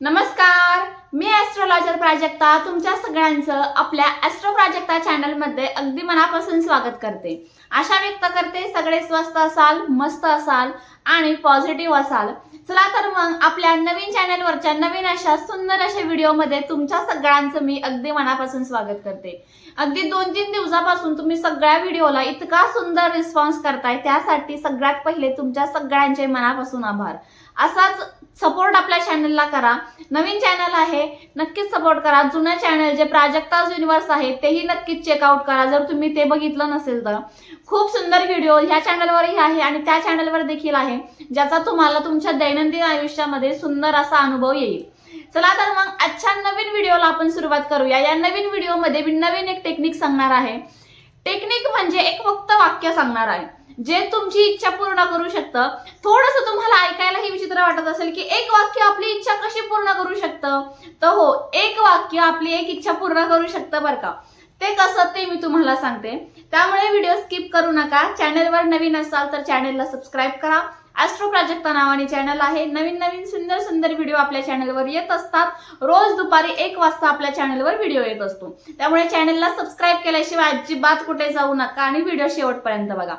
नमस्कार मी ॲस्ट्रोलॉजर प्राजक्ता. तुमच्या सगळ्यांचं आपल्या ॲस्ट्रो प्राजक्ता चॅनलमध्ये अगदी मनापासून स्वागत करते. आशा व्यक्त करते सगळे स्वस्त असाल मस्त असाल आणि पॉझिटिव्ह असाल. चला तर मग आपल्या नवीन चॅनलवरच्या नवीन अशा सुंदर अशा व्हिडिओमध्ये तुमच्या सगळ्यांचं मी अगदी मनापासून स्वागत करते. अगदी दोन तीन दिवसापासून तुम्ही सगळ्या व्हिडिओला इतका सुंदर रिस्पॉन्स करताय त्यासाठी सगळ्यात पहिले तुमच्या सगळ्यांचे मनापासून आभार. असाच सपोर्ट आपल्या चॅनलला करा. नवीन चॅनल आहे नक्कीच सपोर्ट करा. जुनं चॅनल जे प्राजक्ताज युनिवर्स आहे तेही नक्कीच चेकआउट करा. जर तुम्ही ते बघितलं नसेल तर. खूप सुंदर व्हिडिओ ह्या चॅनलवरही आहे आणि त्या चॅनलवर देखील आहे ज्याचा तुम्हाला तुमच्या दैनंदिन आयुष्यामध्ये सुंदर असा अनुभव येईल. चला तर मग आजच्या नवीन व्हिडिओला आपण सुरुवात करूया. या नवीन व्हिडिओमध्ये मी नवीन एक टेक्निक सांगणार आहे. टेक्निक म्हणजे एक फक्त वाक्य सांगणार आहे. जे तुमची इच्छा पूर्ण करू शकतं. थोडस तुम्हाला ऐकायलाही विचित्र वाटत असेल की एक वाक्य आपली इच्छा कशी पूर्ण करू शकतं? तर हो एक वाक्य आपली एक इच्छा पूर्ण करू शकतं बरं का. ते कसं ते मी तुम्हाला सांगते. त्यामुळे व्हिडिओ स्किप करू नका. चॅनेलवर नवीन असाल तर चॅनेलला सबस्क्राईब करा. ॲस्ट्रो प्राजक्ता नावाने चॅनल आहे. नवीन नवीन सुंदर सुंदर व्हिडिओ आपल्या चॅनलवर येत असतात. रोज दुपारी एक वाजता आपल्या चॅनलवर व्हिडिओ येत असतो. त्यामुळे चॅनलला सबस्क्राईब केल्याशिवाय अजिबात कुठे जाऊ नका आणि व्हिडिओ शेवटपर्यंत बघा.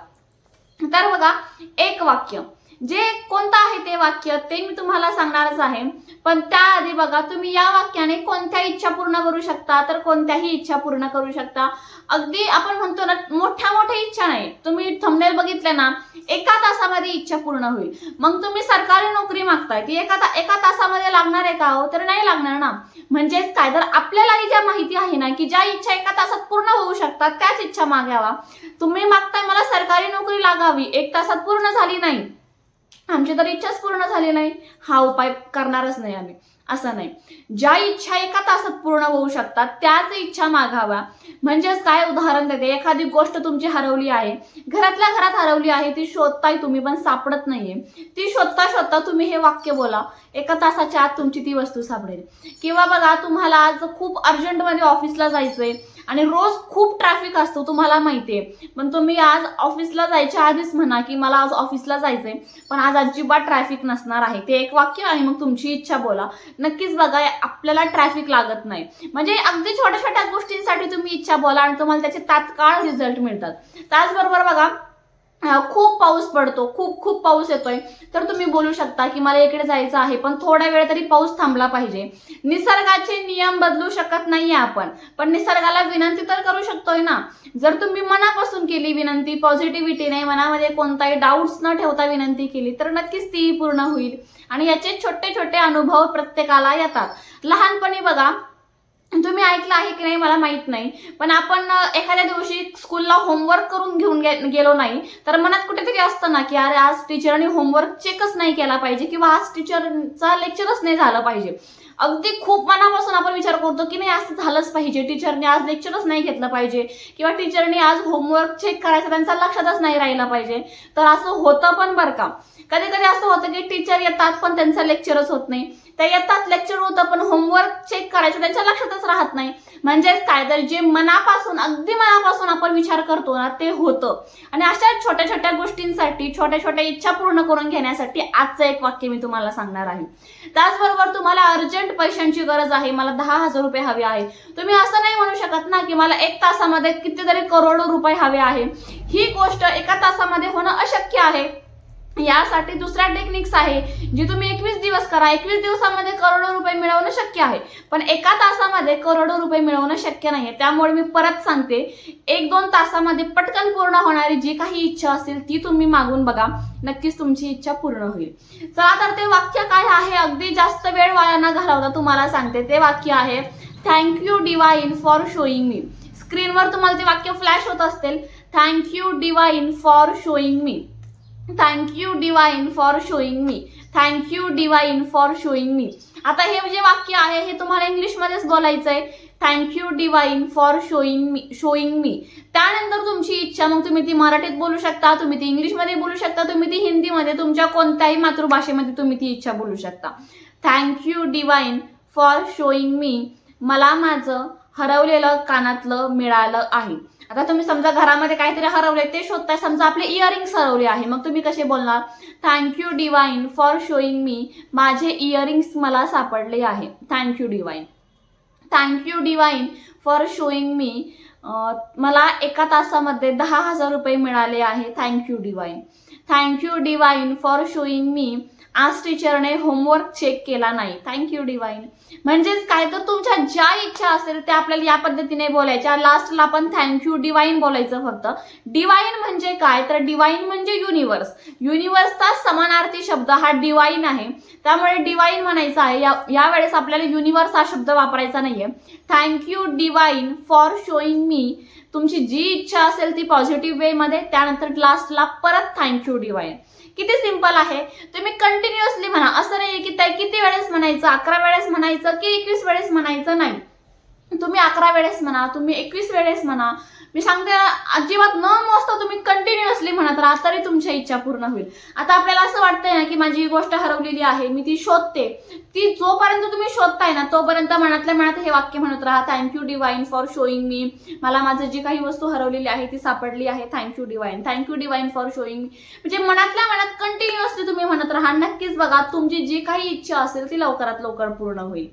तर बघा एक वाक्य. जे कोणतं आहे ते वाक्य ते मी तुम्हाला सांगणारच आहे. पण त्याआधी बघा तुम्ही या वाक्याने कोणत्या इच्छा पूर्ण करू शकता तर कोणत्याही इच्छा पूर्ण करू शकता. अगदी आपण म्हणतो ना मोठ्या मोठ्या इच्छा नाही. तुम्ही थंबनेल बघितले ना एका तासामध्ये इच्छा पूर्ण होईल. मग तुम्ही सरकारी नोकरी मागताय ती एका ता- एका तासामध्ये लागणार आहे का हो? तर नाही लागणार ना. म्हणजेच काय? तर आपल्यालाही ज्या माहिती आहे ना की ज्या इच्छा एका तासात पूर्ण होऊ शकतात त्याच इच्छा मागावा. तुम्ही मागताय मला सरकारी नोकरी लागावी एक तासात पूर्ण झाली नाही. आमची तर इच्छाच पूर्ण झाली नाही. हा उपाय करणारच नाही आम्ही. असं नाही. ज्या इच्छा एका तासात पूर्ण होऊ शकतात त्याच इच्छा मागाव्या म्हणजेच काय उदाहरण देते? एखादी गोष्ट तुमची हरवली आहे घरातल्या घरात हरवली आहे ती शोधताय तुम्ही पण सापडत नाहीये. ती शोधता शोधता तुम्ही हे वाक्य बोला. एका तासाच्या आत तुमची ती वस्तू सापडेल. किंवा बघा तुम्हाला आज खूप अर्जंटमध्ये ऑफिसला जायचंय. आणि रोज खूप ट्रॅफिक असतो तुम्हाला माहिती आहे पण तुम्ही आज ऑफिसला जायच्या आधीच म्हणा की मला आज ऑफिसला जायचंय पण आज अजिबात ट्रॅफिक नसणार आहे. ते एक वाक्य आहे मग तुमची इच्छा बोला. नक्कीच बघा आपल्याला ट्रॅफिक लागत नाही. म्हणजे अगदी छोट्या छोट्या गोष्टींसाठी तुम्ही इच्छा बोला आणि तुम्हाला त्याचे तात्काळ रिझल्ट मिळतात. त्याचबरोबर बघा खूप पाऊस पडतो खूप खूप पाऊस येतोय. तर तुम्ही बोलू शकता की मला इकडे जायचं आहे पण थोडा वेळ तरी पाऊस थांबला पाहिजे. निसर्गाचे नियम बदलू शकत नाहीये आपण पण निसर्गाला विनंती तर करू शकतोय ना. जर तुम्ही मनापासून केली विनंती पॉझिटिव्हिटीने मनामध्ये कोणताही डाऊट्स न ठेवता विनंती केली तर नक्कीच ती पूर्ण होईल. आणि याचे छोटे छोटे अनुभव प्रत्येकाला येतात. लहानपणी बघा तुम्ही ऐकलं आहे की नाही मला माहीत नाही. पण आपण एखाद्या दिवशी स्कूलला होमवर्क करून घेऊन गे- गेलो नाही तर मनात कुठेतरी असतं ना की अरे आज टीचरने होमवर्क चेकच नाही केला पाहिजे किंवा आज टीचरचा लेक्चरच नाही झालं पाहिजे. अगदी खूप मनापासून आपण विचार करतो की नाही असं झालंच पाहिजे. टीचरने आज लेक्चरच नाही घेतलं पाहिजे. किंवा टीचरने आज होमवर्क चेक करायचं त्यांचा लक्षातच नाही राहिला पाहिजे. तर असं होतं पण बरं का. कधी कधी असं होतं की टीचर येतात पण त्यांचं लेक्चरच होत नाही. ते येतात लेक्चर होतं पण होमवर्क चेक करायचं त्यांच्या लक्षातच राहत नाही. म्हणजेच काय? तर जे मनापासून अगदी मनापासून आपण विचार करतो ना ते होतं. आणि अशा छोट्या छोट्या गोष्टींसाठी छोट्या छोट्या इच्छा पूर्ण करून घेण्यासाठी आजचं एक वाक्य मी तुम्हाला सांगणार आहे. त्याचबरोबर तुम्हाला अर्जंट पैशांची गरज आहे मला दहा हजार रुपये हवे आहे. तुम्ही असं नाही म्हणू शकत ना की मला एक तासामध्ये कितीतरी करोडो रुपये हवे आहे. ही गोष्ट एका तासामध्ये होणं अशक्य आहे. यासाठी दुसऱ्या टेक्निक्स आहे जी तुम्ही एकवीस दिवस करा. एकवीस दिवसामध्ये करोडो रुपये मिळवणं शक्य आहे. पण एका तासामध्ये करोडो रुपये मिळवणं शक्य नाही त्यामुळे मी परत सांगते एक दोन तासामध्ये पटकन पूर्ण होणारी जी काही इच्छा असेल ती तुम्ही मागून बघा. नक्कीच तुमची इच्छा पूर्ण होईल. चला तर ते वाक्य काय आहे? अगदी जास्त वेळ वाया न घालवता तुम्हाला सांगते. ते वाक्य आहे thank you divine for showing me स्क्रीनवर तुम्हाला ते वाक्य फ्लॅश होत असतील. Thank you divine for showing me thank you divine for showing me thank you divine for showing me आता हे जे वाक्य आहे हे तुम्हाला इंग्लिशमध्येच बोलायचं आहे thank you divine for showing me showing me त्यानंतर तुमची इच्छा मग तुम्ही ती मराठीत बोलू शकता तुम्ही ती इंग्लिशमध्ये बोलू शकता तुम्ही ती हिंदीमध्ये तुमच्या कोणत्याही मातृभाषेमध्ये तुम्ही ती इच्छा बोलू शकता. Thank you divine for showing me मला माझं हरवलेलं कानातलं मिळालं आहे. आता तुम्ही समजा घरामध्ये काहीतरी हरवले ते शोधताय. समजा आपले इयरिंग्स हरवले आहे. मग तुम्ही कसे बोलणार? Thank you divine for showing me माझे इयरिंग्स मला सापडले आहे. Thank you divine thank you divine for showing me मला एका तासामध्ये दहा हजार रुपये मिळाले आहे. Thank you divine thank you divine for showing me आज टीचरने होमवर्क चेक केला नाही. थँक्यू डिवाईन म्हणजेच काय तर तुमच्या ज्या इच्छा असेल त्या आपल्याला या पद्धतीने बोलायच्या. लास्टला आपण थँक्यू डिवाईन बोलायचं फक्त. डिवाईन म्हणजे काय? तर डिवाईन म्हणजे युनिवर्स युनिवर्सचा समानार्थी शब्द हा डिवाईन आहे. त्यामुळे डिवाईन म्हणायचं आहे. या यावेळेस आपल्याला युनिवर्स हा शब्द वापरायचा नाहीये. Thank you divine for showing me तुमची जी इच्छा असेल ती पॉझिटिव्ह वेमध्ये त्यानंतर लास्टला परत थँक्यू डिवाईन किती सिंपल आहे? तुम्ही कंटिन्युअसली म्हणा. असं नाही की त्या किती वेळेस म्हणायचं अकरा वेळेस म्हणायचं की एकवीस वेळेस म्हणायचं नाही. तुम्ही अकरा वेळेस म्हणा तुम्ही एकवीस वेळेस म्हणा मी सांगते अजिबात न मोजता तुम्ही कंटिन्युअसली म्हणत राहा तरी तुमच्या इच्छा पूर्ण होईल. आता आपल्याला असं वाटतंय ना की माझी ही गोष्ट हरवलेली आहे मी ती शोधते. ती जोपर्यंत तुम्ही शोधताय ना तोपर्यंत मनातल्या मनात हे वाक्य म्हणत राहा thank you divine for showing me मला माझं जी काही वस्तू हरवलेली आहे ती सापडली आहे. Thank you divine thank you divine for showing me म्हणजे मनातल्या मनात कंटिन्युअसली तुम्ही म्हणत राहा नक्कीच बघा तुमची जी काही इच्छा असेल ती लवकरात लवकर पूर्ण होईल.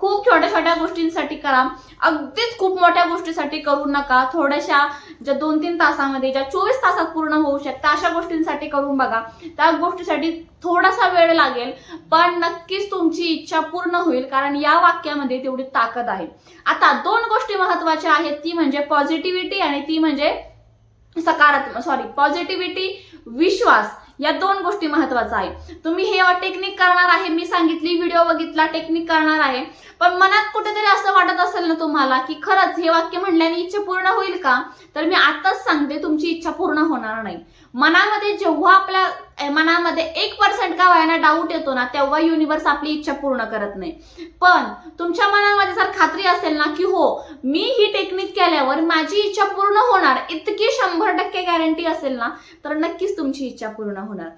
खूप छोट्या छोट्या गोष्टींसाठी करा. अगदीच खूप मोठ्या गोष्टीसाठी करू नका. थोड्याशा ज्या दोन तीन तासामध्ये ज्या चोवीस तासात पूर्ण होऊ शकता अशा गोष्टींसाठी करून बघा. त्या गोष्टीसाठी थोडासा वेळ लागेल पण नक्कीच तुमची इच्छा पूर्ण होईल कारण या वाक्यामध्ये तेवढी ताकद आहे. आता दोन गोष्टी महत्त्वाच्या आहेत. ती म्हणजे पॉझिटिव्हिटी आणि ती म्हणजे सकारात्मक सॉरी पॉझिटिव्हिटी विश्वास. या दोन गोष्टी महत्त्वाच्या आहे. तुम्ही हे टेक्निक करणार आहे मी सांगितली व्हिडिओ बघितला टेक्निक करणार आहे. पण मनात कुठेतरी असं वाटत असेल ना तुम्हाला की खरंच हे वाक्य म्हणल्याने इच्छा पूर्ण होईल का? तर मी आताच सांगते तुमची इच्छा पूर्ण होणार नाही. मनामध्ये जेव्हा आपल्या मनामध्ये एक पर्सेंट का व्हायना डाऊट येतो ना तेव्हा युनिव्हर्स आपली इच्छा पूर्ण करत नाही. पण तुमच्या मनामध्ये जर खात्री असेल ना की हो मी ही टेक्निक केल्यावर माझी इच्छा पूर्ण होणार इतकी शंभर टक्के गॅरंटी असेल ना तर नक्कीच तुमची इच्छा पूर्ण होणार.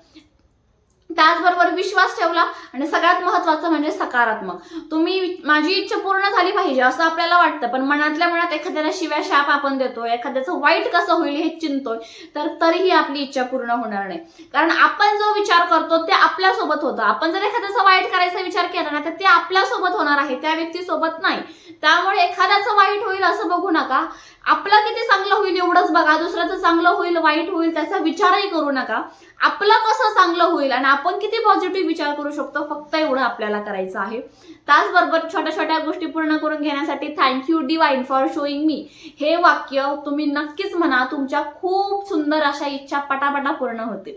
त्याचबरोबर विश्वास ठेवला आणि सगळ्यात महत्वाचं म्हणजे सकारात्मक. तुम्ही माझी इच्छा पूर्ण झाली पाहिजे असं आपल्याला वाटतं पण मनातल्या मनात एखाद्याला शिव्या शाप आपण देतो एखाद्याचं वाईट कसं होईल हे चिंतोय तर तरीही आपली इच्छा पूर्ण होणार नाही. कारण आपण जो विचार करतो ते आपल्यासोबत होतं. आपण जर एखाद्याचा वाईट करायचा विचार केला ना तर ते आपल्यासोबत होणार आहे त्या व्यक्तीसोबत नाही. त्यामुळे एखाद्याचं वाईट होईल असं बघू नका. आपलं किती चांगलं होईल एवढंच बघा. दुसऱ्याचं चांगलं होईल वाईट होईल त्याचा विचारही करू नका. आपलं कसं चांगलं होईल आणि आपण किती पॉझिटिव्ह विचार करू शकतो फक्त एवढं आपल्याला करायचं आहे. त्याचबरोबर छोट्या छोट्या गोष्टी पूर्ण करून घेण्यासाठी thank you divine for showing me हे वाक्य तुम्ही नक्कीच म्हणा तुमच्या खूप सुंदर अशा इच्छा पटापटा पूर्ण होतील.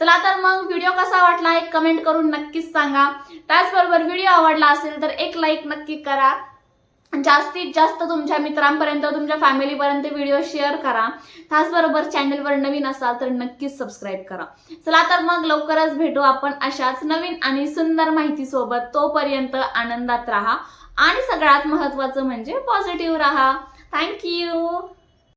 चला तर मग व्हिडिओ कसा वाटला एक कमेंट करून नक्कीच सांगा. त्याचबरोबर व्हिडिओ आवडला असेल तर एक लाईक नक्की करा. जास्तीत जास्त तुमच्या मित्रांपर्यंत तुमच्या फॅमिलीपर्यंत व्हिडिओ शेअर करा. त्याचबरोबर चॅनलवर नवीन असाल तर नक्कीच सबस्क्राईब करा. चला तर मग लवकरच भेटू आपण अशाच नवीन आणि सुंदर माहितीसोबत. तोपर्यंत आनंदात राहा आणि सगळ्यात महत्वाचं म्हणजे पॉझिटिव्ह राहा. थँक्यू